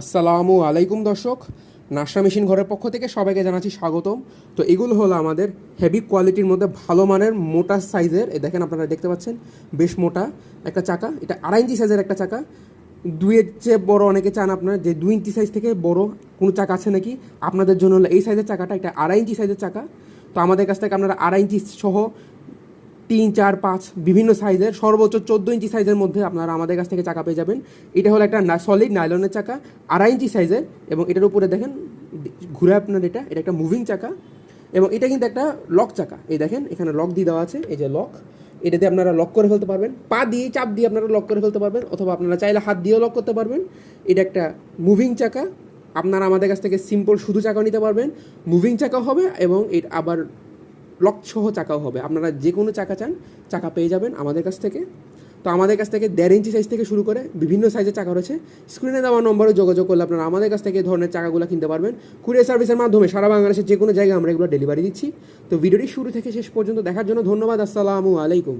আসসালামু আলাইকুম দর্শক। নাশা মেশিন ঘরের পক্ষ থেকে সবাইকে জানাচ্ছি স্বাগতম। তো এগুলো হলো আমাদের হেভি কোয়ালিটির মধ্যে ভালো মানের মোটা সাইজের এ দেখেন আপনারা দেখতে পাচ্ছেন, বেশ মোটা একটা চাকা। এটা আড়াই ইঞ্চি সাইজের একটা চাকা। দুইয়ের চেয়ে বড় অনেকে চান আপনার যে দুই ইঞ্চি সাইজ থেকে বড় কোনো চাকা আছে নাকি? আপনাদের জন্য হলো এই সাইজের চাকাটা, এটা আড়াই ইঞ্চি সাইজের চাকা। তো আমাদের কাছ থেকে আপনারা আড়াই ইঞ্চি সহ তিন, চার, পাঁচ বিভিন্ন সাইজের, সর্বোচ্চ চোদ্দ ইঞ্চি সাইজের মধ্যে আপনারা আমাদের কাছ থেকে চাকা পেয়ে যাবেন। এটা হলো একটা সলিড নাইলনের চাকা, আড়াই ইঞ্চি সাইজের এবং এটার উপরে দেখেন, ঘুরে আপনার এটা এটা একটা মুভিং চাকা এবং এটা কিন্তু একটা লক চাকা। এই দেখেন, এখানে লক দিয়ে দেওয়া আছে, এই যে লক এটাতে আপনারা লক করে ফেলতে পারবেন। পা দিয়ে চাপ দিয়ে আপনারা লক করে ফেলতে পারবেন, অথবা আপনারা চাইলে হাত দিয়েও লক করতে পারবেন। এটা একটা মুভিং চাকা, আপনারা আমাদের কাছ থেকে সিম্পল শুধু চাকাও নিতে পারবেন। মুভিং চাকাও হবে এবং এটা আবার লক সহ চাকাও হবে। আপনারা যে কোনো চাকা চান, চাকা পেয়ে যাবেন আমাদের কাছ থেকে। তো আমাদের কাছ থেকে দেড় ইঞ্চি সাইজ থেকে শুরু করে বিভিন্ন সাইজের চাকা রয়েছে। স্ক্রিনে দেওয়া নম্বরে যোগাযোগ করলে আপনারা আমাদের কাছ থেকে ধরনের চাকাগুলো কিনতে পারবেন। কুরিয়ার সার্ভিসের মাধ্যমে সারা বাংলাদেশের যে কোনো জায়গায় আমরা এগুলো ডেলিভারি দিচ্ছি। তো ভিডিওটি শুরু থেকে শেষ পর্যন্ত দেখার জন্য ধন্যবাদ। আসসালামু আলাইকুম।